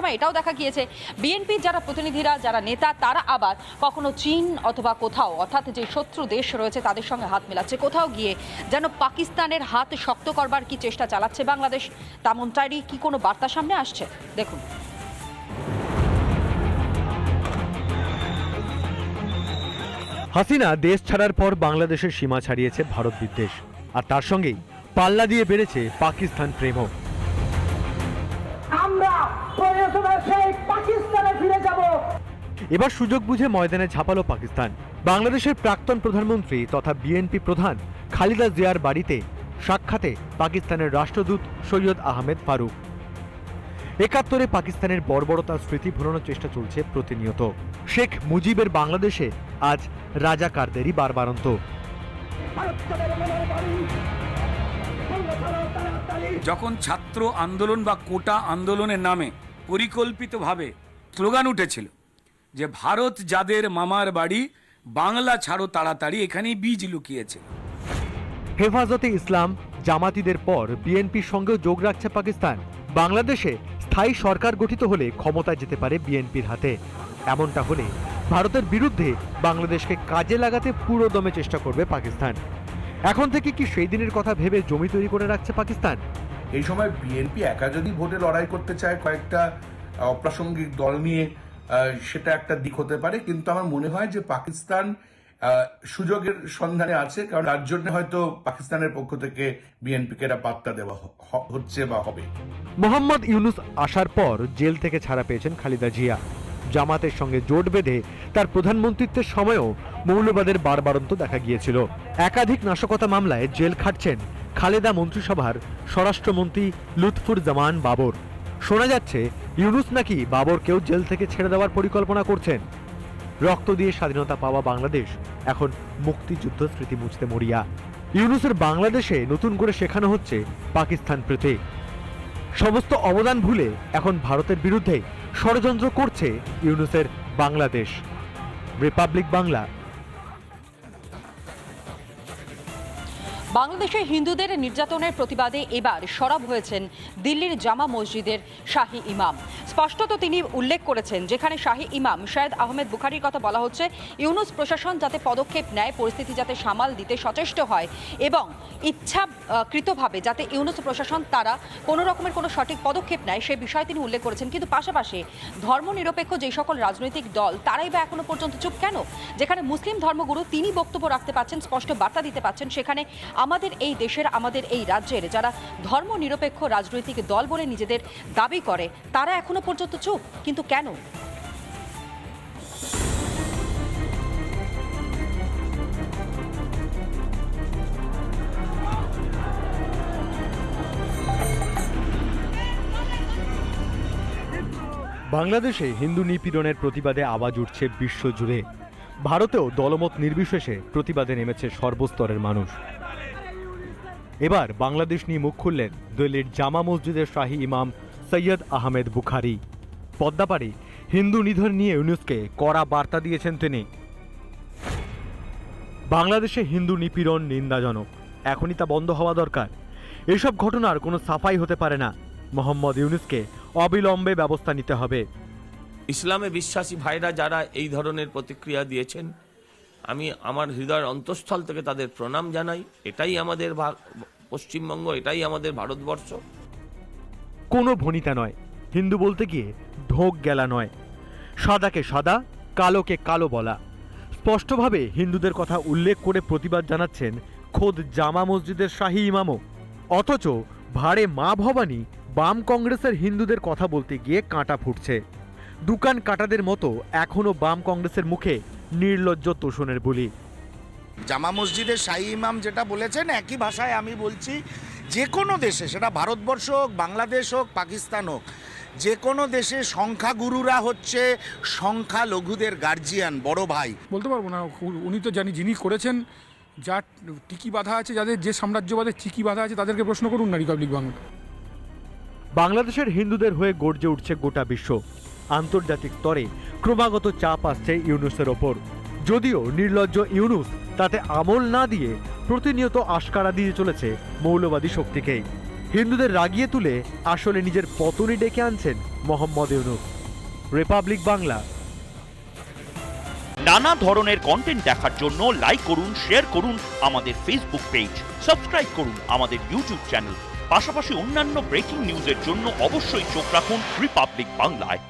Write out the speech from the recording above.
সময় এটাও দেখা গিয়েছে, বিএনপির যারা প্রতিনিধিরা, যারা নেতা, তারা আবার কখনো চীন অথবা কোথাও, অর্থাৎ যে শত্রু দেশ রয়েছে, তাদের সঙ্গে হাত মেলাচ্ছে। কোথাও গিয়ে যেন পাকিস্তানের হাত শক্ত করবার কি চেষ্টা চালাচ্ছে বাংলাদেশ, তেমনটারই কি কোনো বার্তা সামনে আসছে? দেখুন। হাসিনা দেশ ছাড়ার পর বাংলাদেশের সীমা ছাড়িয়েছে ভারত বিদ্বেষ, আর তার সঙ্গেই পাল্লা দিয়ে বেড়েছে পাকিস্তান প্রেমও। প্রয়োজনে সেই পাকিস্তানে ফিরে যাব। এবার সুযোগ বুঝে ময়দানে ঝাঁপালো পাকিস্তান। বাংলাদেশের প্রাক্তন প্রধানমন্ত্রী তথা বিএনপি প্রধান খালিদা জিয়ার বাড়িতে সাক্ষাতে পাকিস্তানের রাষ্ট্রদূত সৈয়দ আহমেদ ফারুক। একাত্তরে পাকিস্তানের বর্বরতার স্মৃতি ভুলানোর চেষ্টা চলছে প্রতিনিয়ত। শেখ মুজিবের বাংলাদেশে আজ রাজাকারদেরই বারবারন্ত। যখন ছাত্র আন্দোলন বা কোটা আন্দোলনের নামে পরিকল্পিতভাবে স্লোগান উঠেছিল যে ভারত যাদের মামার বাড়ি, বাংলা ছাড়ো তাড়াতাড়ি, এখানেই বীজ লুকিয়েছে। হেফাজতে ইসলাম জামাতিদের পর বিএনপির সঙ্গেও যোগ রাখছে পাকিস্তান। বাংলাদেশে স্থায়ী সরকার গঠিত হলে ক্ষমতায় যেতে পারে বিএনপির হাতে। এমনটা হলে ভারতের বিরুদ্ধে বাংলাদেশকে কাজে লাগাতে পুরো দমে চেষ্টা করবে পাকিস্তান। এখন থেকে কি সেই দিনের কথা ভেবে জমি তৈরি করে রাখছে পাকিস্তান? এই সময় বিএনপি একা যদি ভোটে লড়াই করতে চায় কয়েকটা অপ্রাসঙ্গিক দল নিয়ে সেটা একটা দিক হতে পারে, কিন্তু আমার মনে হয় যে পাকিস্তান সুযোগের সন্ধানে আছে, কারণ তার জন্য হয়তো পাকিস্তানের পক্ষ থেকে বিএনপিকে এটা বার্তা দেওয়া হচ্ছে বা হবে। মোহাম্মদ ইউনুস আসার পর জেল থেকে ছাড়া পেয়েছেন খালিদা জিয়া। জামাতের সঙ্গে জোট বেঁধে তার প্রধানমন্ত্রিত্বের সময়ও মৌলবাদের বারবারন্ত দেখা গিয়েছিল। একাধিক নাশকতা মামলায় জেল খাটছেন খালেদা মন্ত্রিসভার স্বরাষ্ট্রমন্ত্রী লুৎফুর জামান বাবর। শোনা যাচ্ছে, ইউনুস নাকি বাবরকেও জেল থেকে ছেড়ে দেওয়ার পরিকল্পনা করছেন। রক্ত দিয়ে স্বাধীনতা পাওয়া বাংলাদেশ এখন মুক্তিযুদ্ধ স্মৃতি মুছতে মরিয়া। ইউনুসের বাংলাদেশে নতুন করে শেখানো হচ্ছে পাকিস্তান প্রীতি। সমস্ত অবদান ভুলে এখন ভারতের বিরুদ্ধে ষড়যন্ত্র করছে ইউনুসের বাংলাদেশ। রিপাবলিক বাংলা বাংলাদেশে হিন্দুদের নির্যাতনের প্রতিবাদে এবার সরব হয়েছেন দিল্লির জামা মসজিদের শাহী ইমাম। স্পষ্টত তিনি উল্লেখ করেছেন, যেখানে শাহী ইমাম শায়দ আহমেদ বুখারির কথা বলা হচ্ছে, ইউনুস প্রশাসন যাতে পদক্ষেপ নেয়, পরিস্থিতি যাতে সামাল দিতে সচেষ্ট হয় এবং ইচ্ছাকৃতভাবে যাতে ইউনুস প্রশাসন তারা কোনো রকমের কোনো সঠিক পদক্ষেপ নেয়, সে বিষয়ে তিনি উল্লেখ করেছেন। কিন্তু পাশাপাশি ধর্মনিরপেক্ষ যে সকল রাজনৈতিক দল, তারাই বা এখনও পর্যন্ত চুপ কেন? যেখানে মুসলিম ধর্মগুরু তিনি বক্তব্য রাখতে পাচ্ছেন, স্পষ্ট বার্তা দিতে পাচ্ছেন, সেখানে আমাদের এই দেশের, আমাদের এই রাজ্যের যারা ধর্মনিরপেক্ষ রাজনৈতিক দল বলে নিজেদের দাবি করে, তারা এখনও পর্যন্ত চুপ। কিন্তু কেন? বাংলাদেশে হিন্দু নিপীড়নের প্রতিবাদে আওয়াজ উঠছে বিশ্বজুড়ে ভারতেও দলমত নির্বিশেষে প্রতিবাদে নেমেছে সর্বস্তরের মানুষ। এবার বাংলাদেশ নিয়ে মুখ খুললেন দিল্লির জামা মসজিদের শাহী ইমাম সৈয়দ আহমেদ বুখারি। পদ্মাপাড়ি হিন্দু নিধন নিয়ে ইউনুসকে কড়া বার্তা দিয়েছেন তিনি। বাংলাদেশে হিন্দু নিপীড়ন নিন্দাজনক। এখনই তা বন্ধ হওয়া দরকার। এসব ঘটনার কোনো সাফাই হতে পারে না। মোহাম্মদ ইউনুসকে অবিলম্বে ব্যবস্থা নিতে হবে। ইসলামে বিশ্বাসী ভাইরা যারা এই ধরনের প্রতিক্রিয়া দিয়েছেন আমি আমার হৃদয়ের অন্তঃস্থল থেকে তাদের প্রণাম জানাই। এটাই আমাদের পশ্চিমবঙ্গ, এটাই আমাদের ভারতবর্ষ। কোনো ভনিতা নয়। হিন্দু বলতে গিয়ে ঢোক গেলা নয়। সাদাকে সাদা, কালোকে কালো বলা। স্পষ্টভাবে হিন্দুদের কথা উল্লেখ করে প্রতিবাদ জানাচ্ছেন খোদ জামা মসজিদের শাহী ইমামও। অথচ ভাড়ে মা ভবানী বাম কংগ্রেসের হিন্দুদের কথা বলতে গিয়ে কাঁটা ফুটছে। দোকান কাটাদের মতো এখনও বাম কংগ্রেসের মুখে নির্লজ্জ তোষণের বলি। জামা মসজিদের শাহী ইমাম যেটা বলেছেন একই ভাষায় আমি বলছি যে কোনো দেশে সেটা ভারতবর্ষ হোক বাংলাদেশ হোক পাকিস্তান হোক যে কোনো দেশে সংখ্যাগুরুরা হচ্ছে সংখ্যালঘুদের গার্জিয়ান বড় ভাই। বলতে পারব না উনি তো জানি যিনি করেছেন যার টিকি বাধা আছে যাদের যে সাম্রাজ্যবাদের চিকি বাধা আছে তাদেরকে প্রশ্ন করুন না রিপাবলিক বাংলা। বাংলাদেশের হিন্দুদের হয়ে গর্জে উঠছে গোটা বিশ্ব। আন্তর্জাতিক স্তরে ক্রমাগত চাপ আসছে ইউনুসের ওপর। যদিও নির্লজ্জ ইউনুস তাতে আমল না দিয়ে প্রতিনিয়ত আশকারা দিয়ে চলেছে মৌলবাদী শক্তিকেই হিন্দুদের রাগিয়ে তুলে আসলে নিজের পতনই ডেকে আনছেন মোহাম্মদ ইউনুস। রিপাবলিক বাংলা। নানা ধরনের কন্টেন্ট দেখার জন্য লাইক করুন শেয়ার করুন আমাদের ফেসবুক পেজ সাবস্ক্রাইব করুন আমাদের ইউটিউব চ্যানেল পাশাপাশি অন্যান্য ব্রেকিং নিউজের জন্য অবশ্যই চোখ রাখুন রিপাবলিক বাংলায়